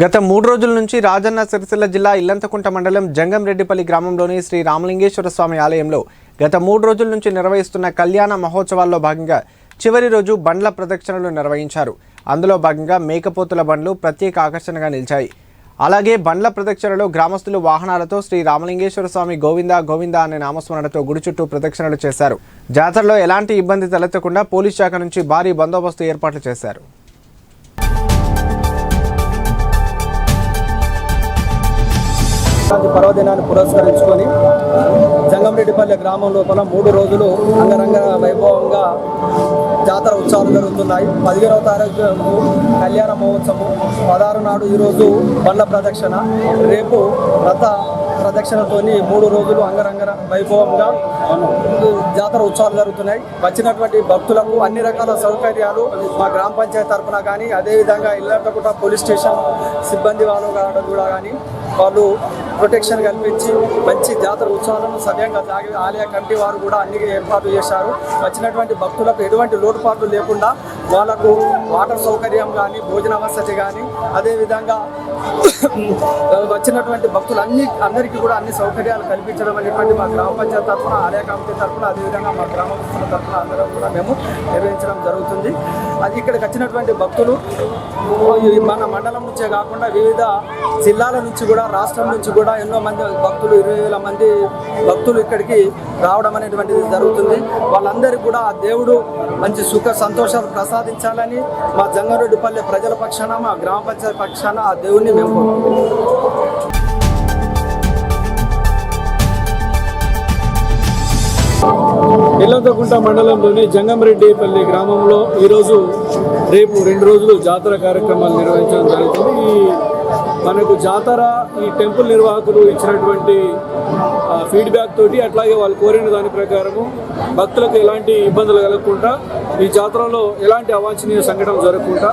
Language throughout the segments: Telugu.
గత మూడు రోజుల నుంచి రాజన్న సిరిసిల్ల జిల్లా ఇల్లంతకుంట మండలం జంగంరెడ్డిపల్లి గ్రామంలోని శ్రీ రామలింగేశ్వర స్వామి ఆలయంలో గత మూడు రోజుల నుంచి నిర్వహిస్తున్న కళ్యాణ మహోత్సవాల్లో భాగంగా చివరి రోజు బండ్ల ప్రదక్షిణలు నిర్వహించారు. అందులో భాగంగా మేకపోతుల బండ్లు ప్రత్యేక ఆకర్షణగా నిలిచాయి. అలాగే బండ్ల ప్రదక్షిణలో గ్రామస్తులు వాహనాలతో శ్రీ రామలింగేశ్వర స్వామి గోవింద గోవింద అనే నామస్మరణతో గుడి చుట్టూ ప్రదక్షిణలు చేశారు. జాతరలో ఎలాంటి ఇబ్బంది తలెత్తకుండా పోలీస్ శాఖ నుంచి భారీ బందోబస్తు ఏర్పాట్లు చేశారు. సంక్రాంతి పర్వదినాన్ని పురస్కరించుకొని జంగంరెడ్డిపల్లె గ్రామం లోపల మూడు రోజులు అంగరంగ వైభవంగా జాతర ఉత్సవాలు జరుగుతున్నాయి. పదిహేనవ తారీఖు కళ్యాణ మహోత్సవం. పదహారు నాడు ఈరోజు బండ్ల ప్రదక్షిణ. రేపు రథ ప్రదక్షిణతో మూడు రోజులు అంగరంగ వైభవంగా జాతర ఉత్సవాలు జరుగుతున్నాయి. వచ్చినటువంటి భక్తులకు అన్ని రకాల సౌకర్యాలు మా గ్రామ పంచాయతీ తరఫున కానీ అదేవిధంగా ఇల్లంతకుట పోలీస్ స్టేషన్ సిబ్బంది వాళ్ళు కూడా కానీ వాళ్ళు ప్రొటెక్షన్ కల్పించి మంచి జాతర ఉత్సవాలను సవ్యంగా సాగి ఆలయ కమిటీ వారు కూడా అన్ని ఏర్పాట్లు చేశారు. వచ్చినటువంటి భక్తులకు ఎటువంటి లోటుపాట్లు లేకుండా వాళ్ళకు వాటర్ సౌకర్యం కానీ భోజన వసతి కానీ అదేవిధంగా వచ్చినటువంటి భక్తులు అన్ని అందరికీ కూడా అన్ని సౌకర్యాలు కల్పించడం అనేటువంటి మా గ్రామ పంచాయతీ తరఫున ఆలయ కమిటీ తరఫున అదేవిధంగా మా గ్రామస్తుల తరఫున అందరం కూడా మేము నిర్వహించడం జరుగుతుంది. అది ఇక్కడికి వచ్చినటువంటి భక్తులు మన మండలం నుంచే కాకుండా వివిధ జిల్లాల నుంచి కూడా రాష్ట్రం నుంచి కూడా ఎన్నో మంది భక్తులు ఇరవై వేల మంది భక్తులు ఇక్కడికి రావడం అనేటువంటిది జరుగుతుంది. వాళ్ళందరికీ కూడా ఆ దేవుడు మంచి సుఖ సంతోషాలు ప్రసాదించాలని మా జంగారెడ్డిపల్లె ప్రజల పక్షాన మా గ్రామ పంచాయతీ పక్షాన ఆ దేవుడిని మేము కోరుకుంటున్నాం. ఇల్లంతకుంట మండలంలోని జంగంరెడ్డిపల్లి గ్రామంలో ఈరోజు రేపు రెండు రోజులు జాతర కార్యక్రమాలు నిర్వహించడం జరుగుతుంది ఈ మనకు జాతర ఈ టెంపుల్ నిర్వాహకులు ఇచ్చినటువంటి ఫీడ్బ్యాక్ తోటి అట్లాగే వాళ్ళు కోరిన దాని ప్రకారము భక్తులకు ఎలాంటి ఇబ్బందులు కలగకుండా ఈ జాతరలో ఎలాంటి అవాంఛనీయ సంఘటనలు జరగకుండా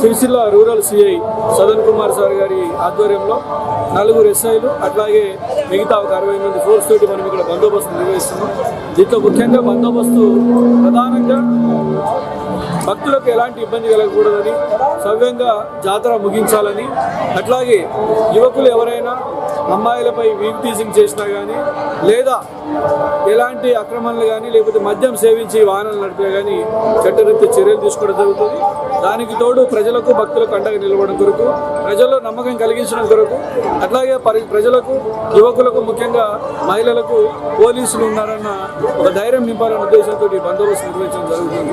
Sircilla rural CI Sadan Kumar sir గారి ఆధ్వర్యంలో నలుగురు ఎస్ఐలు అట్లాగే మిగతా ఒక అరవై మంది ఫోర్స్ తోటి మనం ఇక్కడ బందోబస్తు నిర్వహిస్తున్నాం. దీంట్లో ముఖ్యంగా బందోబస్తు ప్రధానంగా భక్తులకు ఎలాంటి ఇబ్బంది కలగకూడదని సవ్యంగా జాతర ముగించాలని అట్లాగే యువకులు ఎవరైనా అమ్మాయిలపై వీక్ టీజింగ్ చేసినా కానీ లేదా ఎలాంటి అక్రమాలు కానీ లేకపోతే మద్యం సేవించి వాహనాలు నడిపినా కానీ చట్టరీత్యా చర్యలు తీసుకోవడం జరుగుతుంది. దానికి తోడు ప్రజలకు భక్తులకు అండగా నిలవడం కొరకు ప్రజల్లో నమ్మకం కలిగించడం కొరకు అట్లాగే పరి ప్రజలకు యువకులకు ముఖ్యంగా మహిళలకు పోలీసులు ఉన్నారన్న ఒక ధైర్యం నింపాలన్న ఉద్దేశంతో ఈ బందోబస్తు నిర్వహించడం జరుగుతుంది.